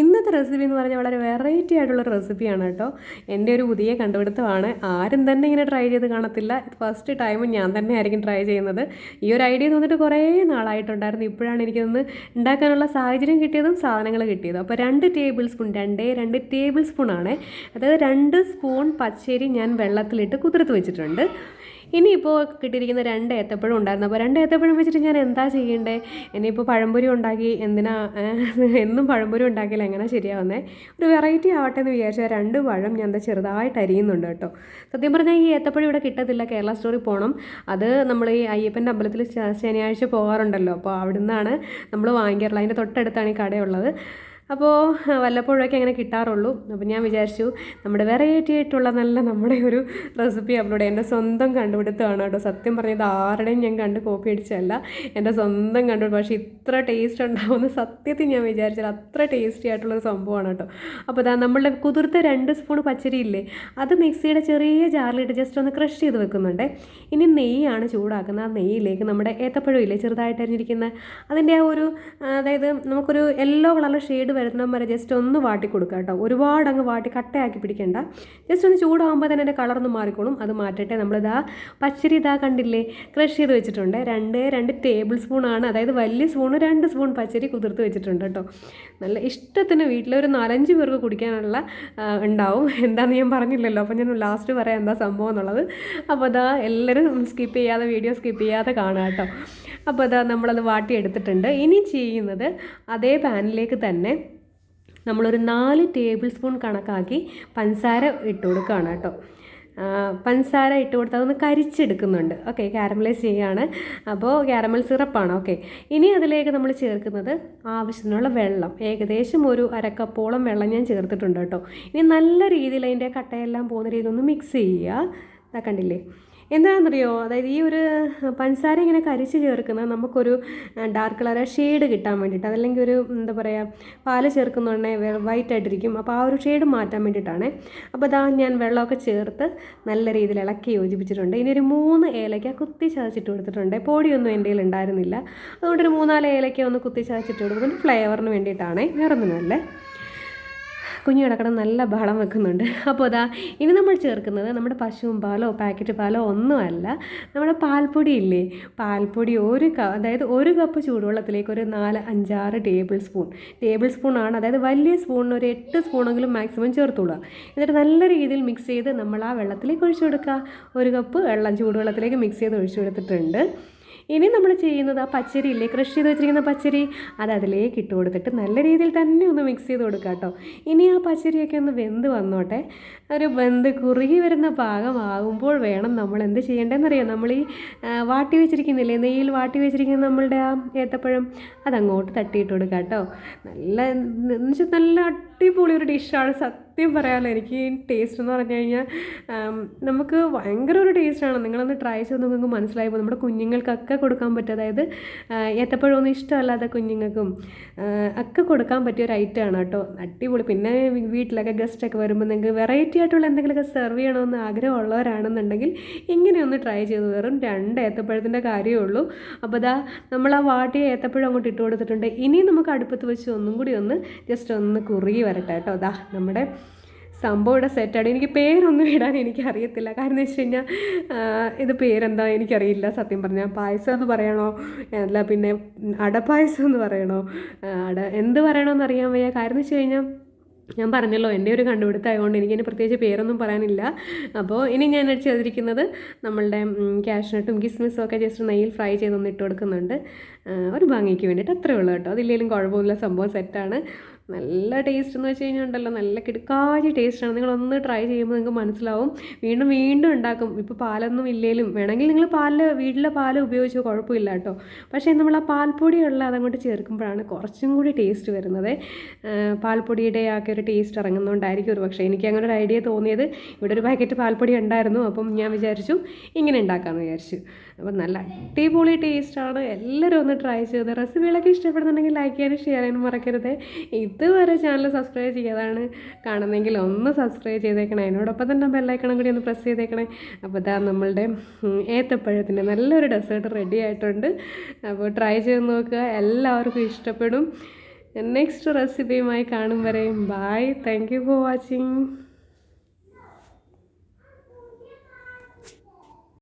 ഇന്നത്തെ റെസിപ്പി എന്ന് പറഞ്ഞാൽ വളരെ വെറൈറ്റി ആയിട്ടുള്ള റെസിപ്പിയാണ് കേട്ടോ. എന്റെ ഒരു പുതിയ കണ്ടുപിടുത്തമാണ്. ആരും തന്നെ ഇങ്ങനെ ട്രൈ ചെയ്ത് കാണത്തില്ല. ഫസ്റ്റ് ടൈം ഞാൻ തന്നെ ആയിരിക്കും ട്രൈ ചെയ്യുന്നത്. ഈ ഒരു ഐഡിയ തോന്നിട്ട് കുറേ നാളായിട്ടുണ്ടായിരുന്നു. ഇപ്പോഴാണ് എനിക്കൊന്ന് ഉണ്ടാക്കാനുള്ള സാഹചര്യം കിട്ടിയതും സാധനങ്ങൾ കിട്ടിയതും. അപ്പോൾ രണ്ട് ടേബിൾ സ്പൂൺ രണ്ടേ രണ്ട് ടേബിൾ സ്പൂൺ ആണ്. അതായത് രണ്ട് സ്പൂൺ പച്ചരി ഞാൻ വെള്ളത്തിലിട്ട് കുതിർത്ത് വെച്ചിട്ടുണ്ട്. ഇനിയിപ്പോൾ കിട്ടിയിരിക്കുന്ന രണ്ട് ഏത്തപ്പഴം ഉണ്ടായിരുന്നു. അപ്പോൾ രണ്ട് ഏത്തപ്പഴം വെച്ചിട്ട് ഞാൻ എന്താ ചെയ്യേണ്ടേ? ഇനിയിപ്പോൾ പഴംപൊരി ഉണ്ടാക്കി എന്തിനാ എന്നും പഴംപൊരി ഉണ്ടാക്കിയാൽ എങ്ങനെ ശരിയാവുന്നേ? ഒരു വെറൈറ്റി ആവട്ടെ എന്ന് വിചാരിച്ചാൽ രണ്ട് പഴം ഞാൻ എന്താ ചെറുതായിട്ട് അരിയുന്നുണ്ട് കേട്ടോ. സത്യം പറഞ്ഞാൽ ഈ ഏത്തപ്പഴം ഇവിടെ കിട്ടത്തില്ല. കേരള സ്റ്റോറിൽ പോകണം അത് നമ്മൾ ഈ അയ്യപ്പന്റെ അമ്പലത്തിൽ ശനിയാഴ്ച പോകാറുണ്ടല്ലോ. അപ്പോൾ അവിടുന്നാണ് നമ്മൾ വാങ്ങിക്കാറുള്ളത്. അതിന്റെ തൊട്ടടുത്താണ് ഈ കടയുള്ളത്. അപ്പോൾ വല്ലപ്പോഴൊക്കെ അങ്ങനെ കിട്ടാറുള്ളൂ. അപ്പോൾ ഞാൻ വിചാരിച്ചു നമ്മുടെ വെറൈറ്റി ആയിട്ടുള്ള നല്ല നമ്മുടെ ഒരു റെസിപ്പി അപ്ലോഡ് എന്റെ സ്വന്തം കണ്ടുപിടുത്തമാണ് കേട്ടോ. സത്യം പറഞ്ഞത് ആരുടെയും ഞാൻ കണ്ട് കോപ്പി അടിച്ചതല്ല. എന്റെ സ്വന്തം കണ്ടുപിടി പക്ഷേ ഇത്ര ടേസ്റ്റ് ഉണ്ടാവുമെന്ന് സത്യത്തിൽ ഞാൻ വിചാരിച്ചാൽ അത്ര ടേസ്റ്റി ആയിട്ടുള്ളൊരു സംഭവമാണ് കേട്ടോ. അപ്പോൾ അതാ നമ്മളുടെ കുതിർത്ത രണ്ട് സ്പൂൺ പച്ചരി ഇല്ലേ? അത് മിക്സിയുടെ ചെറിയ ജാറിലിട്ട് ജസ്റ്റ് ഒന്ന് ക്രഷ് ചെയ്ത് വെക്കുന്നുണ്ട്. ഇനി നെയ്യാണ് ചൂടാക്കുന്നത്. ആ നെയ്യിലേക്ക് നമ്മുടെ ഏത്തപ്പഴം ഇല്ലേ? ചെറുതായിട്ട് അരിഞ്ഞിരിക്കുന്ന അതിന്റെ ആ ഒരു അതായത് നമുക്കൊരു യെല്ലോ കളർ ഷെയ്ഡ് വരുന്ന വരെ ജസ്റ്റ് ഒന്ന് വാട്ടി കൊടുക്കുക കേട്ടോ. ഒരുപാട് അങ്ങ് വാട്ടി കട്ടയാക്കി പിടിക്കേണ്ട. ജസ്റ്റ് ഒന്ന് ചൂടാകുമ്പോൾ തന്നെ അതിന്റെ കളറൊന്ന് മാറിക്കോളും. അത് മാറ്റട്ടെ. നമ്മളിതാ പച്ചരി ഇതാ കണ്ടില്ലേ? ക്രഷ് ചെയ്ത് വെച്ചിട്ടുണ്ട്. രണ്ട് രണ്ട് ടേബിൾ സ്പൂണാണ് അതായത് വലിയ സ്പൂണ് രണ്ട് സ്പൂൺ പച്ചരി കുതിർത്ത് വെച്ചിട്ടുണ്ട് കേട്ടോ. നല്ല ഇഷ്ടത്തിന് വീട്ടിലൊരു നാലഞ്ച് പേർക്ക് കുടിക്കാനുള്ള ഉണ്ടാവും. എന്താണെന്ന് ഞാൻ പറഞ്ഞില്ലല്ലോ. അപ്പോൾ ഞാൻ ലാസ്റ്റ് പറയാം എന്താ സംഭവം എന്നുള്ളത്. അപ്പോൾ അതാ എല്ലാവരും സ്കിപ്പ് ചെയ്യാതെ വീഡിയോ സ്കിപ്പ് ചെയ്യാതെ കാണാം കേട്ടോ. അപ്പോൾ അതാ നമ്മളത് വാട്ടിയെടുത്തിട്ടുണ്ട്. ഇനി ചെയ്യുന്നത് അതേ പാനിലേക്ക് തന്നെ നമ്മളൊരു നാല് ടേബിൾ സ്പൂൺ കണക്കാക്കി പഞ്ചസാര ഇട്ട് കൊടുക്കുകയാണ് കേട്ടോ. പഞ്ചസാര ഇട്ട് കൊടുത്ത് അതൊന്ന് കരിച്ചെടുക്കുന്നുണ്ട്. ഓക്കെ കാരമലൈസ് ചെയ്യുകയാണ് അപ്പോൾ കാരമൽ സിറപ്പാണ്. ഓക്കെ ഇനി അതിലേക്ക് നമ്മൾ ചേർക്കുന്നത് ആവശ്യത്തിനുള്ള വെള്ളം. ഏകദേശം ഒരു അരക്കപ്പോളം വെള്ളം ഞാൻ ചേർത്തിട്ടുണ്ട് കേട്ടോ. ഇനി നല്ല രീതിയിൽ അതിന്റെ കട്ടയെല്ലാം പോകുന്ന രീതിയിൽ ഒന്ന് മിക്സ് ചെയ്യുക. കണ്ടില്ലേ? എന്താണെന്നറിയോ? അതായത് ഈ ഒരു പഞ്ചസാര ഇങ്ങനെ കരിച്ച് ചേർക്കുന്നത് നമുക്കൊരു ഡാർക്ക് കളർ ഷെയ്ഡ് കിട്ടാൻ വേണ്ടിയിട്ട് അതല്ലെങ്കിൽ ഒരു എന്താ പറയുക പാൽ ചേർക്കുന്നതുകൊണ്ടേ വൈറ്റ് ആയിട്ടിരിക്കും. അപ്പോൾ ആ ഒരു ഷെയ്ഡ് മാറ്റാൻ വേണ്ടിയിട്ടാണ് അപ്പോൾ ഇതാ ഞാൻ വെള്ളമൊക്കെ ചേർത്ത് നല്ല രീതിയിൽ ഇളക്കി യോജിപ്പിച്ചിട്ടുണ്ട്. ഇനി ഒരു മൂന്ന് ഏലയ്ക്ക കുത്തി ചതച്ചിട്ട് കൊടുത്തിട്ടുണ്ട്. പൊടിയൊന്നും എന്റെ ഉണ്ടായിരുന്നില്ല. അതുകൊണ്ട് ഒരു മൂന്നാൽ ഏലയ്ക്ക ഒന്ന് കുത്തി ചതച്ചിട്ട് കൊടുക്കുന്നത് ഫ്ലേവറിന് വേണ്ടിയിട്ടാണ്. വേറൊന്നും ഒന്നുമല്ലേ കുഞ്ഞു കിടക്കണം നല്ല ബഹളം വെക്കുന്നുണ്ട്. അപ്പോൾ അതാ ഇനി നമ്മൾ ചേർക്കുന്നത് നമ്മുടെ പശുവും പാലോ പാക്കറ്റ് പാലോ ഒന്നുമല്ല നമ്മുടെ പാൽപ്പൊടി ഇല്ലേ? പാൽപ്പൊടി ഒരു അതായത് ഒരു കപ്പ് ചൂടുവെള്ളത്തിലേക്ക് ഒരു നാല് അഞ്ചാറ് ടേബിൾ സ്പൂൺ. ടേബിൾ സ്പൂൺ ആണ് അതായത് വലിയ സ്പൂണിന് ഒരു എട്ട് സ്പൂണെങ്കിലും മാക്സിമം ചേർത്തോളുക എന്നിട്ട് നല്ല രീതിയിൽ മിക്സ് ചെയ്ത് നമ്മൾ ആ വെള്ളത്തിലേക്ക് ഒഴിച്ചു കൊടുക്കുക. ഒരു കപ്പ് വെള്ളം ചൂടുവെള്ളത്തിലേക്ക് മിക്സ് ചെയ്ത് ഒഴിച്ചു കൊടുത്തിട്ടുണ്ട്. ഇനി നമ്മൾ ചെയ്യുന്നത് ആ പച്ചരി ഇല്ലേ? ക്രഷ് ചെയ്ത് വെച്ചിരിക്കുന്ന പച്ചരി. അത് അതിലേക്ക് ഇട്ട് കൊടുത്തിട്ട് നല്ല രീതിയിൽ തന്നെ ഒന്ന് മിക്സ് ചെയ്ത് കൊടുക്കുക കേട്ടോ. ഇനി ആ പച്ചരിയൊക്കെ ഒന്ന് വെന്ത് വന്നോട്ടെ. ഒരു വെന്ത് കുറുകി വരുന്ന പാകമാകുമ്പോൾ വേണം നമ്മൾ എന്ത് ചെയ്യേണ്ടതെന്നറിയാം നമ്മൾ ഈ വാട്ടി വെച്ചിരിക്കുന്നില്ലേ? നെയ്യിൽ വാട്ടി വെച്ചിരിക്കുന്ന നമ്മളുടെ ആ ഏത്തപ്പഴം. അതങ്ങോട്ട് തട്ടിയിട്ട് കൊടുക്കുക കേട്ടോ. നല്ല നല്ല അടിപൊളി ഒരു ഡിഷാണ് സത്യം പറയാമല്ലോ എനിക്ക് ടേസ്റ്റ് എന്ന് പറഞ്ഞു കഴിഞ്ഞാൽ നമുക്ക് ഭയങ്കര ഒരു ടേസ്റ്റാണ് നിങ്ങളൊന്ന് ട്രൈ ചെയ്ത് നിങ്ങൾക്ക് മനസ്സിലായി പോകും. നമ്മുടെ കുഞ്ഞുങ്ങൾക്കൊക്കെ കൊടുക്കാൻ പറ്റും. അതായത് ഏത്തപ്പഴമൊന്നും ഇഷ്ടമല്ലാത്ത കുഞ്ഞുങ്ങൾക്കും ഒക്കെ കൊടുക്കാൻ പറ്റിയ ഒരു ഐറ്റം ആണ് കേട്ടോ. അടിപൊളി. പിന്നെ വീട്ടിലൊക്കെ ഗസ്റ്റൊക്കെ വരുമ്പോൾ നിങ്ങൾക്ക് വെറൈറ്റി ആയിട്ടുള്ള എന്തെങ്കിലുമൊക്കെ സെർവ് ചെയ്യണമെന്ന് ആഗ്രഹമുള്ളവരാണെന്നുണ്ടെങ്കിൽ ഇങ്ങനെയൊന്ന് ട്രൈ ചെയ്ത് വെറും രണ്ട് ഏത്തപ്പഴത്തിന്റെ കാര്യമേ ഉള്ളൂ. അപ്പോൾ ഇതാ നമ്മൾ ആ വാട്ടിയ ഏത്തപ്പഴം അങ്ങോട്ട് ഇട്ട് കൊടുത്തിട്ടുണ്ട്. ഇനി നമുക്ക് അടുപ്പത്ത് വെച്ച് ഒന്നും കൂടി ഒന്ന് ജസ്റ്റ് ഒന്ന് കുറുകി വരട്ടെ കേട്ടോ. അതാ നമ്മുടെ സംഭവം ഇവിടെ സെറ്റാണ് എനിക്ക് പേരൊന്നും ഇടാൻ എനിക്ക് അറിയത്തില്ല കാരണം എന്ന് വെച്ച് കഴിഞ്ഞാൽ ഇത് പേരെന്താ എനിക്കറിയില്ല സത്യം പറഞ്ഞാൽ പായസം എന്ന് പറയണോ? അല്ല പിന്നെ അടപ്പായസം എന്ന് പറയണോ? അട എന്ത് പറയണമെന്ന് അറിയാൻ വയ്യ. കാരണം എന്ന് വെച്ച് കഴിഞ്ഞാൽ ഞാൻ പറഞ്ഞല്ലോ എന്റെ ഒരു കണ്ടുപിടുത്തമായതുകൊണ്ട് എനിക്കതിന് പ്രത്യേകിച്ച് പേരൊന്നും പറയാനില്ല. അപ്പോൾ ഇനി ഞാൻ ചെയ്തിരിക്കുന്നത് നമ്മളുടെ ക്യാഷ്നട്ടും കിസ്മിസും ഒക്കെ ജസ്റ്റ് നെയ്യിൽ ഫ്രൈ ചെയ്തൊന്ന് ഇട്ട് കൊടുക്കുന്നുണ്ട്. ഒരു ഭംഗിക്ക് വേണ്ടിയിട്ട് അത്രേ ഉള്ളൂ കേട്ടോ. അതില്ലെങ്കിലും കുഴപ്പമില്ല. സംഭവം സെറ്റാണ് നല്ല ടേസ്റ്റ് എന്ന് വെച്ച് കഴിഞ്ഞാൽ ഉണ്ടല്ലോ നല്ല കിടുക്കാച്ചി ടേസ്റ്റാണ് നിങ്ങളൊന്ന് ട്രൈ ചെയ്യുമ്പോൾ നിങ്ങൾക്ക് മനസ്സിലാവും. വീണ്ടും വീണ്ടും ഉണ്ടാക്കും. ഇപ്പോൾ പാലൊന്നും ഇല്ലേലും വേണമെങ്കിൽ നിങ്ങൾ പാൽ വീട്ടിലെ പാൽ ഉപയോഗിച്ചോ കുഴപ്പമില്ല കേട്ടോ. പക്ഷേ നമ്മൾ ആ പാൽപ്പൊടിയുള്ള അതങ്ങോട്ട് ചേർക്കുമ്പോഴാണ് കുറച്ചും കൂടി ടേസ്റ്റ് വരുന്നത്. പാൽപ്പൊടിയുടെ ആ ഒരു ടേസ്റ്റ് ഇറങ്ങുന്നതുകൊണ്ടായിരിക്കും ഒരു പക്ഷേ എനിക്ക് അങ്ങനെ ഒരു ഐഡിയ തോന്നിയത്. ഇവിടെ ഒരു പാക്കറ്റ് പാൽപ്പൊടി ഉണ്ടായിരുന്നു. അപ്പം ഞാൻ വിചാരിച്ചു ഇങ്ങനെ ഉണ്ടാക്കാമെന്ന് വിചാരിച്ചു. അപ്പം നല്ല അടിപൊളി ടേസ്റ്റാണ് എല്ലാവരും ഒന്ന് ട്രൈ ചെയ്ത് റെസിപ്പികളൊക്കെ ഇഷ്ടപ്പെടുന്നുണ്ടെങ്കിൽ ലൈക്ക് ചെയ്യാനും ഷെയർ ചെയ്യാനും മറക്കരുത്. ഇതുവരെ ചാനൽ സബ്സ്ക്രൈബ് ചെയ്യാതാണ് കാണുന്നെങ്കിൽ ഒന്ന് സബ്സ്ക്രൈബ് ചെയ്തേക്കണേ. അതിനോടൊപ്പം തന്നെ ബെല്ലൈക്കണം കൂടി ഒന്ന് പ്രസ് ചെയ്തേക്കണേ. അപ്പോൾ ഇതാ നമ്മളുടെ ഏത്തപ്പഴത്തിന്റെ നല്ലൊരു ഡെസേർട്ട് റെഡി ആയിട്ടുണ്ട്. അപ്പോൾ ട്രൈ ചെയ്ത് നോക്കുക. എല്ലാവർക്കും ഇഷ്ടപ്പെടും. നെക്സ്റ്റ് റെസിപ്പിയുമായി കാണും വരെയും bye thank you for watching